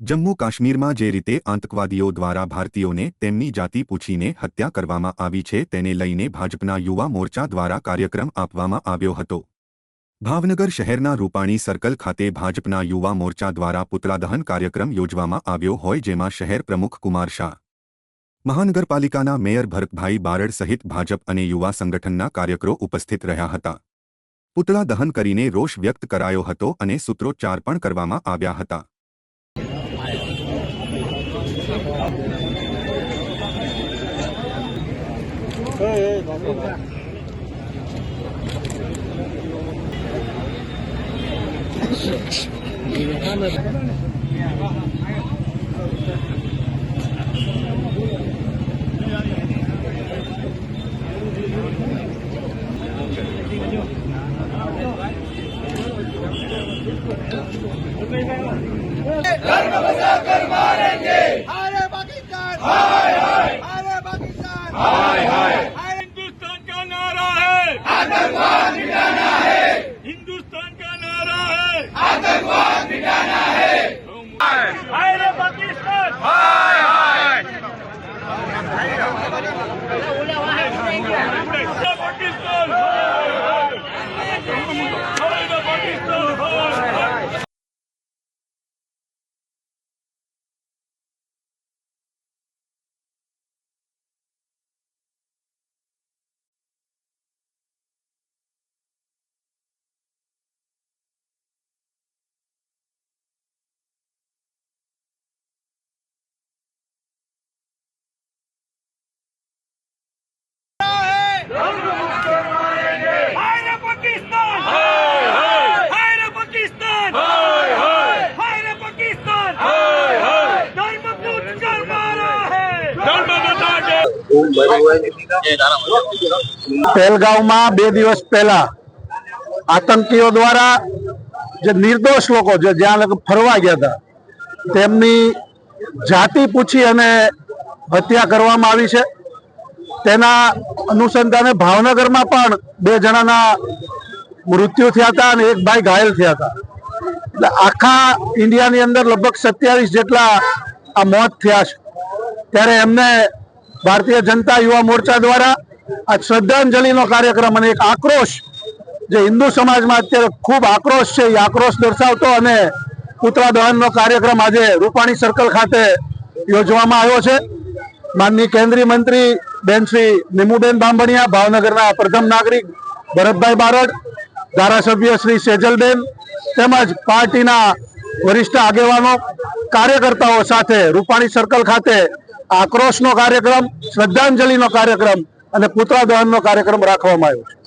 જમ્મુ કાશ્મીરમાં જે રીતે આતંકવાદીઓ દ્વારા ભારતીયોને તેમની જાતિ પૂછીને હત્યા કરવામાં આવી છે તેને લઈને ભાજપના યુવા મોરચા દ્વારા કાર્યક્રમ આપવામાં આવ્યો હતો. ભાવનગર શહેરના રૂપાણી સર્કલ ખાતે ભાજપના યુવા મોરચા દ્વારા પુતળાદહન કાર્યક્રમ યોજવામાં આવ્યો હોય જેમાં શહેર પ્રમુખ કુમાર શાહ, મહાનગરપાલિકાના મેયર ભરતભાઈ બારડ સહિત ભાજપ અને યુવા સંગઠનના કાર્યકરો ઉપસ્થિત રહ્યા હતા. પુતળા દહન કરીને રોષ વ્યક્ત કરાયો હતો અને સૂત્રોચ્ચાર પણ કરવામાં આવ્યા હતા. ええ、なんだろう。Dharma Bhasa Karma आतंकवाद मिटाना પહેલગાંવમાં બે દિવસ પહેલા આતંકીઓ દ્વારા જે નિર્દોષ લોકો જે જ્યાં લોકો ફરવા ગયા હતા, તેમની જાતિ પૂછી અને હત્યા કરવામાં આવી છે. તેના અનુસંધાને ભાવનગરમાં પણ બે જણાના મૃત્યુ થયા હતા અને એક ભાઈ ઘાયલ થયા હતા. એટલે આખા ઇન્ડિયાની અંદર લગભગ સત્યાવીસ જેટલા આ મોત થયા છે. ત્યારે એમને ભારતીય જનતા યુવા મોરચા દ્વારા આ શ્રદ્ધાંજલિનો કાર્યક્રમ અને એક આક્રોશ જે હિન્દુ સમાજમાં અત્યારે ખૂબ આક્રોશ છે, એ આક્રોશ દર્શાવતો અને પુતળા દહનનો કાર્યક્રમ આજે રૂપાણી સર્કલ ખાતે યોજવામાં આવ્યો છે. માનની કેન્દ્રીય મંત્રી બેન શ્રી નિમુબેન બાંભણિયા, ભાવનગરના પ્રથમ નાગરિક ભરતભાઈ બારડ, ધારાસભ્ય શ્રી સેજલબેન તેમજ પાર્ટીના વરિષ્ઠ આગેવાનો, કાર્યકર્તાઓ સાથે રૂપાણી સર્કલ ખાતે આક્રોશનો કાર્યક્રમ શ્રદ્ધાંજલિનો કાર્યક્રમ અને પુતળા દહનનો કાર્યક્રમ રાખવામાં આવ્યો છે.